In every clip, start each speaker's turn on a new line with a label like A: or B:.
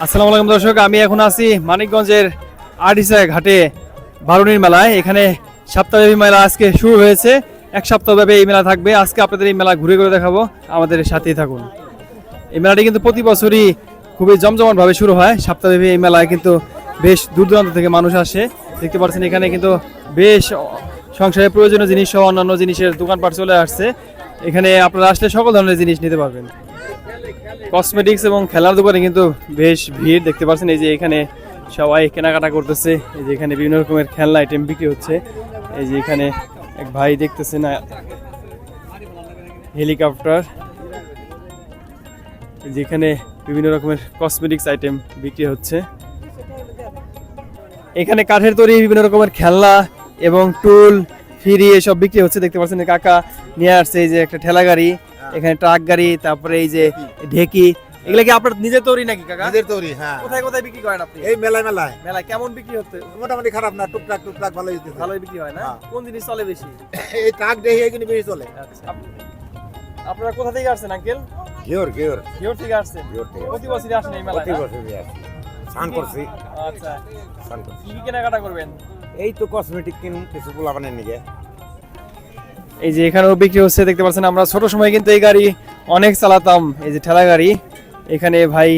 A: আসসালামু আলাইকুম দর্শক, আমি এখন আছি মানিকগঞ্জের আড়িসা ঘাটে বারুণীর মেলায়। এখানে সপ্তাহব্যাপী মেলা আজকে শুরু হয়েছে। এক সপ্তাহব্যাপী এই মেলা থাকবে। আজকে আপনাদের এই মেলা ঘুরে ঘুরে দেখাবো। আমাদের সাথেই থাকুন। এই মেলাটি কিন্তু প্রতি বছরই খুবই জমজমাটভাবে শুরু হয়। সপ্তাহব্যাপী এই মেলায় কিন্তু বেশ দূর দূরান্ত থেকে মানুষ আসে। দেখতে পাচ্ছেন এখানে কিন্তু বেশ সংসারে প্রয়োজনীয় জিনিস সহ অন্যান্য জিনিসের দোকানপাট চলে আসছে। এখানে আপনারা আসলে সকল ধরনের জিনিস নিতে পারবেন। কসমেটিক্স এবং খেলার দোকানে কিন্তু বেশ ভিড় দেখতে পাচ্ছেন। এই যে এখানে সবাই কেনাকাটা করতেছে। এই যে এখানে বিভিন্ন রকমের খেলনা আইটেম বিক্রি হচ্ছে। এই যে এখানে এক ভাই দেখতেছে না, হেলিকপ্টার। যেখানে বিভিন্ন রকমের কসমেটিক্স আইটেম বিক্রি হচ্ছে। এখানে কাঠের তৈরি বিভিন্ন রকমের খেলনা এবং টুল, ফিরি এসব বিক্রি হচ্ছে। দেখতে পাচ্ছেন কাকা নিয়ে আসছে। এই যে একটা ঠেলা গাড়ি এখানে ট্রাক গাড়ি তারপরে এই যে ঢেকি এগুলা কি আপনার নিজের তৈরি নাকি কাকা?
B: নিজের তৈরি হ্যাঁ।
A: কোথায় কোথায় বিক্রি করেন আপনি?
B: এই মেলায় মেলায়।
A: মেলায় কেমন বিক্রি হচ্ছে?
B: মোটামুটি খারাপ না টুকটাক টুকটাক ভালোই দিতেছে
A: ভালোই বিক্রি হয় না?
B: হ্যাঁ।
A: কোন জিনিস চলে বেশি?
B: এই ট্রাক দেখে এগুলি বেশি চলে।
A: আচ্ছা, আপনারা কোথা থেকে আসছেন আঙ্কেল?
B: ঘিওর ঘিওর।
A: কিওর থেকে আসছেন?
B: ঘিওর থেকে
A: প্রতি বছরই আসেন এই মেলায়
B: প্রতি বছরই আসি। স্নান করছি।
A: আচ্ছা।
B: স্নান করছি।
A: কি কেনাকাটা করবেন?
B: এই তো কসমেটিক কিন কিছু পোলাপানের নিকে।
A: এই যে এখানেও বিক্রি হচ্ছে দেখতে পাচ্ছেন আমরা। ছোট সময় কিন্তু এই গাড়ি অনেক চালাতাম এই যে ঠেলা গাড়ি। এখানে ভাই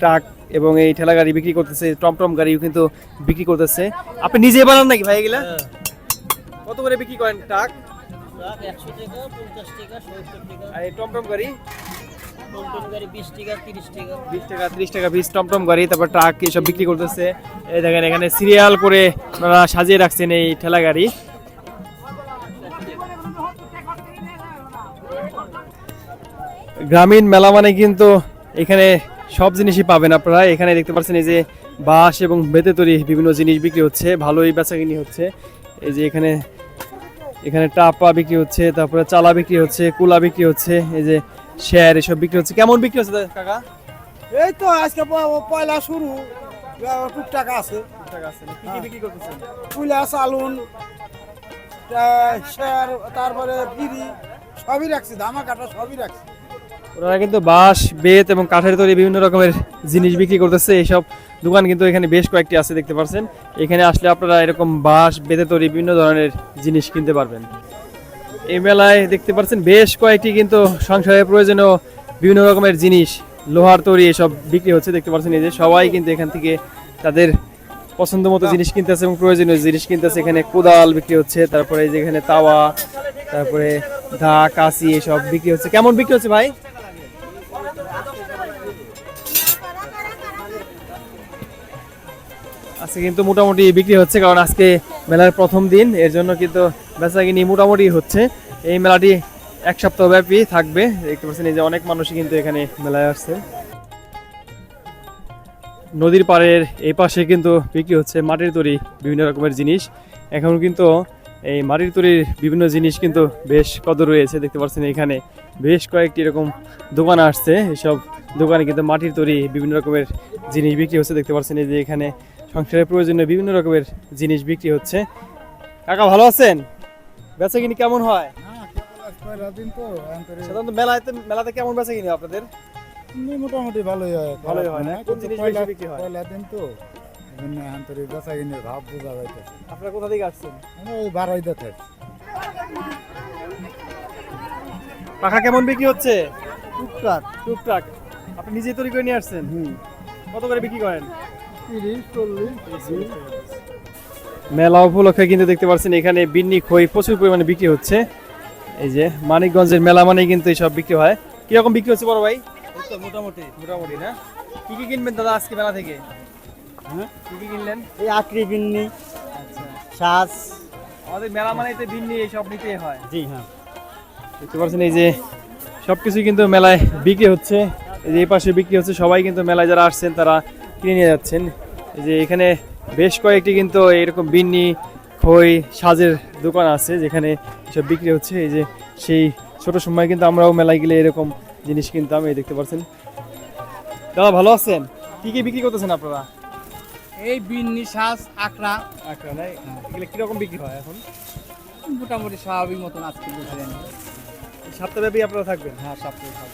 A: ট্রাক এবং এই ঠেলা গাড়ি বিক্রি করতেছে টমটম গাড়িও কিন্তু বিক্রি করতেছে। আপনি নিজে বানান নাকি ভাই এগুলা? কত করে বিক্রি করেন ট্রাক? আর এই টমটম গাড়ি?
C: টমটম
A: তারপর ট্রাক এসব বিক্রি করতেছে। এই দেখেন এখানে সিরিয়াল করে ওনারা সাজিয়ে রাখছেন এই ঠেলা গাড়ি। গ্রামীণ মেলা মানে কিন্তু এখানে সব জিনিসই পাবেন আপনারা। এখানে দেখতে পাচ্ছেন এই যে বাঁশ এবং বেতে তৈরি বিভিন্ন জিনিস বিক্রি হচ্ছে ভালোই বেচাকিনি হচ্ছে। এই যে এখানে এখানে টাপা বিক্রি হচ্ছে তারপরে চালা বিক্রি হচ্ছে কুলা বিক্রি হচ্ছে এই যে শেয়ার এসব বিক্রি হচ্ছে। কেমন বিক্রি হচ্ছে কাকা?
B: এই তো আজকে পয়লা শুরু। টুকটাক আছে।
A: করতেছেন?
B: কুলা চালুন শেয়ার তারপরে বিড়ি সবই রাখছি ধামা কাটা সবই রাখছি।
A: ওনারা কিন্তু বাঁশ, বেত এবং কাঠের তৈরি বিভিন্ন রকমের জিনিস বিক্রি করতেছে। এইসব দোকান কিন্তু এখানে বেশ কয়েকটি আছে, দেখতে পাচ্ছেন। এখানে আসলে আপনারা এরকম বাঁশ বেতে তৈরি বিভিন্ন ধরনের জিনিস কিনতে পারবেন। এই মেলায় দেখতে পাচ্ছেন বেশ কয়েকটি কিন্তু সংসারের প্রয়োজনীয় বিভিন্ন রকমের জিনিস, লোহার তৈরি এসব বিক্রি হচ্ছে, দেখতে পাচ্ছেন। এই যে সবাই কিন্তু এখান থেকে তাদের পছন্দ মতো জিনিস কিনতেছে এবং প্রয়োজনীয় জিনিস কিনতেছে। এখানে কোদাল বিক্রি হচ্ছে, তারপরে এই যে এখানে তাওয়া, তারপরে দা কাশি এসব বিক্রি হচ্ছে। কেমন বিক্রি হচ্ছে ভাই? আজকে কিন্তু মোটামুটি বিক্রি হচ্ছে, কারণ আজকে মেলার প্রথম দিন, এর জন্য কিন্তু বেচাকিনি মোটামুটি হচ্ছে। এই মেলাটি এক সপ্তাহ ব্যাপী থাকবে, দেখতে পাচ্ছেন এই যে অনেক মানুষই কিন্তু এখানে মেলায় আসছে। নদীর পাড়ের এই পাশে কিন্তু বিক্রি হচ্ছে মাটির তৈরি, বিভিন্ন রকমের জিনিস। এখন কিন্তু এই মাটির তৈরির বিভিন্ন জিনিস কিন্তু বেশ কদর রয়েছে, দেখতে পাচ্ছেন এখানে বেশ কয়েকটি এরকম দোকান আসছে। এসব দোকানে কিন্তু মাটির তৈরি, বিভিন্ন রকমের জিনিস বিক্রি হচ্ছে, দেখতে পাচ্ছেন এই যে এখানে সংসারের প্রয়োজনীয় বিভিন্ন রকমের জিনিস বিক্রি হচ্ছে। কাকা ভালো আছেন? বেচা কিনি কেমন হয়?
B: পয়লা দিন তো
A: সাধারণত মেলাতে মেলাতে কেমন বেচা কিনি আপনাদের?
B: মোটামুটি ভালোই হয়।
A: ভালোই হয় না? কোন জিনিস বেশি বিক্রি হয়?
B: পয়লা দিন তো এজন্য আন্তরিক বেচা কিনে ভাব বোঝা যাইতেছে।
A: আপনারা কোথা থেকে আসছেন?
B: আমরা ওই বারোইদা থেকে।
A: পাখা কেমন বিক্রি হচ্ছে?
B: টুকটাক।
A: টুকটাক। আপনি নিজে তৈরি করে নিয়ে আসছেন? কত করে বিক্রি করেন? মেলা উপলক্ষে কিন্তু দেখতে পাচ্ছেন এখানে বিন্নি খই প্রচুর পরিমাণে বিক্রি হচ্ছে। এই যে মানিকগঞ্জের মেলা মানেই কিন্তু এইসব বিক্রি হয়। কীরকম বিক্রি হচ্ছে বড় ভাই? মোটামুটি মোটামুটি না? কি কি কিনবেন দাদা আজকে মেলা থেকে?
B: হ্যাঁ?
A: কি কি কিনলেন?
C: এই আকরি বিন্নি
A: আচ্ছা।
C: শ্বাস
A: আমাদের মেলা মানেই তো বিন্নি এইসব নিতেই হয়।
C: জি হ্যাঁ।
A: দেখতে পাচ্ছেন এই যে সবকিছু কিন্তু মেলায় বিক্রি হচ্ছে। এই যে এই পাশে বিক্রি হচ্ছে সবাই কিন্তু মেলায় যারা আসছেন তারা কিনে নিয়ে যাচ্ছেন। এই যে এখানে বেশ কয়েকটি কিন্তু এরকম বিন্নি খই সাজের দোকান আছে যেখানে সব বিক্রি হচ্ছে। এই যে সেই ছোট সময় কিন্তু আমরাও মেলায় গেলে এরকম জিনিস কিনতাম এই দেখতে পাচ্ছেন। দাদা ভালো আছেন? কি কি বিক্রি করতেছেন আপনারা?
D: এই বিন্নি সাজ আকড়া।
A: আচ্ছা নাই? এগুলো কীরকম বিক্রি হয় এখন?
D: মোটামুটি স্বাভাবিক মতন আজকে বুঝলেন
A: সপ্তাহব্যাপী আপনারা থাকবেন?
D: হ্যাঁ সপ্তাহে খাব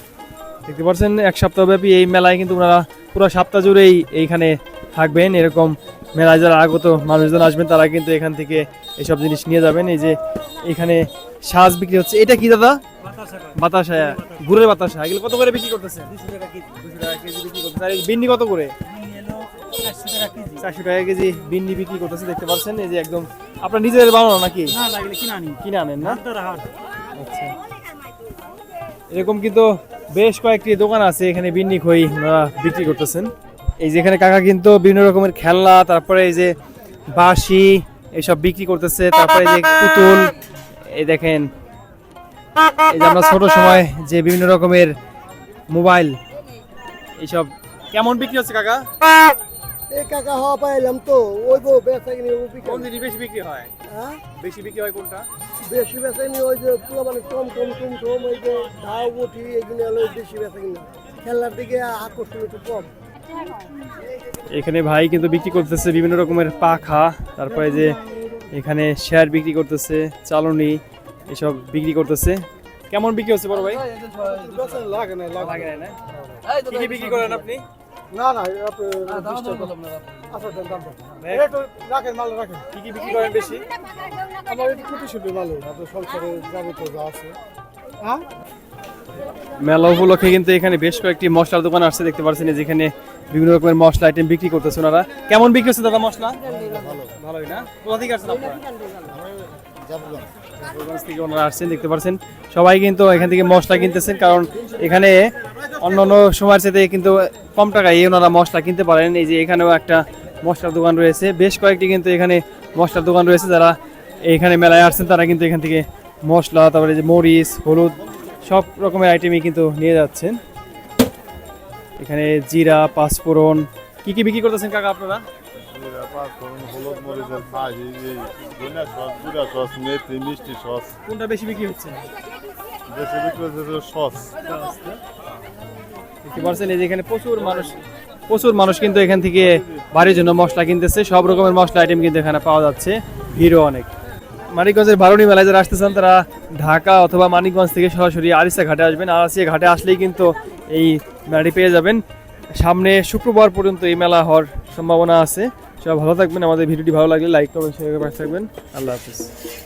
A: দেখতে পাচ্ছেন এক সপ্তাহব্যাপী এই মেলায় কিন্তু ওনারা পুরো সপ্তাহ জুড়েই এইখানে থাকবেন। এরকম মেলায় যারা আগত মানুষজন আসবেন তারা কিন্তু এখান থেকে এইসব জিনিস নিয়ে যাবেন। এই যে এখানে সাজ বিক্রি হচ্ছে। এটা কি দাদা? বাতাসা গুড়ের বাতাসা। এগুলো কত করে বিক্রি করতেছে বিন্নি কত করে? চারশো টাকা কেজি বিক্রি করতেছে দেখতে পাচ্ছেন। এই যে একদম আপনার নিজেদের বানানো নাকি?
B: কিনে
A: আনেন না? আচ্ছা। এরকম কিন্তু বেশ কয়েকটি দোকান আছে এখানে বিন্নি খই ওনারা বিক্রি করতেছেন। এই যে এখানে কাকা কিন্তু বিভিন্ন রকমের খেলনা তারপরে এই যে বাঁশি এইসব বিক্রি করতেছে তারপরে এই যে পুতুল এই দেখেন। এই যে আমরা ছোট সময় যে বিভিন্ন রকমের মোবাইল এইসব। কেমন বিক্রি হচ্ছে কাকা?
B: এই কাকা হওয়া পাইলাম তো ওই বউ বেচা কিনে
A: বেশি বিক্রি হয়?
B: হ্যাঁ?
A: বেশি বিক্রি হয় কোনটা?
B: বেশি বেচা কিনে ওই যে পুরো মানে কম কম কম কম ওই যে ধাও উঠি এগুলো হলো বেশি বেচা কিনে। খেলার দিকে আকর্ষণ একটু কম।
A: এখানে ভাই কিন্তু বিক্রি করতেছে বিভিন্ন রকমের পাখা তারপরে যে এখানে শেয়ার বিক্রি করতেছে চালনি এসব বিক্রি করতেছে। কেমন বিক্রি হচ্ছে বড় ভাই?
B: লাগে না
A: লাগে না। কি কি বিক্রি করেন আপনি?
B: না না আপনি আচ্ছা দেন দাম একটু রাখেন মাল রাখেন।
A: কি কি বিক্রি করেন বেশি?
B: আমার একটু কুটি শুধু মাল আপনার সংসারে যাবতীয় যা আছে। হ্যাঁ?
A: মেলা উপলক্ষে কিন্তু এখানে বেশ কয়েকটি মশলার দোকান আসছে দেখতে পাচ্ছেন যেখানে বিভিন্ন রকমের মশলা আইটেম বিক্রি করতেছে ওনারা। কেমন বিক্রি হচ্ছে দাদা মশলা? ভালোই না? কোথা থেকে আসছেন আপনারা? থেকে ওনারা আসছেন দেখতে পাচ্ছেন। সবাই কিন্তু এখান থেকে মশলা কিনতেছেন কারণ এখানে অন্য অন্য সময়ের সাথে কিন্তু কম টাকায় ওনারা মশলা কিনতে পারেন। এই যে এখানেও একটা মশলার দোকান রয়েছে। বেশ কয়েকটি কিন্তু এখানে মশলার দোকান রয়েছে। যারা এখানে মেলায় আসছেন তারা কিন্তু এখান থেকে মশলা তারপরে যে মরিচ হলুদ সব রকমের আইটেমই কিন্তু নিয়ে যাচ্ছেন। এখানে জিরা পাঁচফোড়ন কি কি বিক্রি করতেছেন কাকা আপনারা? কোনটা বেশি বিক্রি হচ্ছে?
E: বেশি বিক্রি হচ্ছে সস।
A: দেখতে পাচ্ছেন, এই যে এখানে প্রচুর মানুষ প্রচুর মানুষ কিন্তু এখান থেকে বাড়ির জন্য মশলা কিনতেছে। সব রকমের মশলা আইটেম কিন্তু এখানে পাওয়া যাচ্ছে। ভিড়ও অনেক। মানিকগঞ্জের বারুণী মেলায় যারা আসতে চান তারা ঢাকা অথবা মানিকগঞ্জ থেকে সরাসরি আরিসা ঘাটে আসবেন। আরিসা ঘাটে আসলেই কিন্তু এই মেলাটি পেয়ে যাবেন। সামনে শুক্রবার পর্যন্ত এই মেলা হওয়ার সম্ভাবনা আছে। সবাই ভালো থাকবেন। আমাদের ভিডিওটি ভালো লাগলে লাইক কমেন্ট শেয়ার করে থাকবেন। আল্লাহ হাফিজ।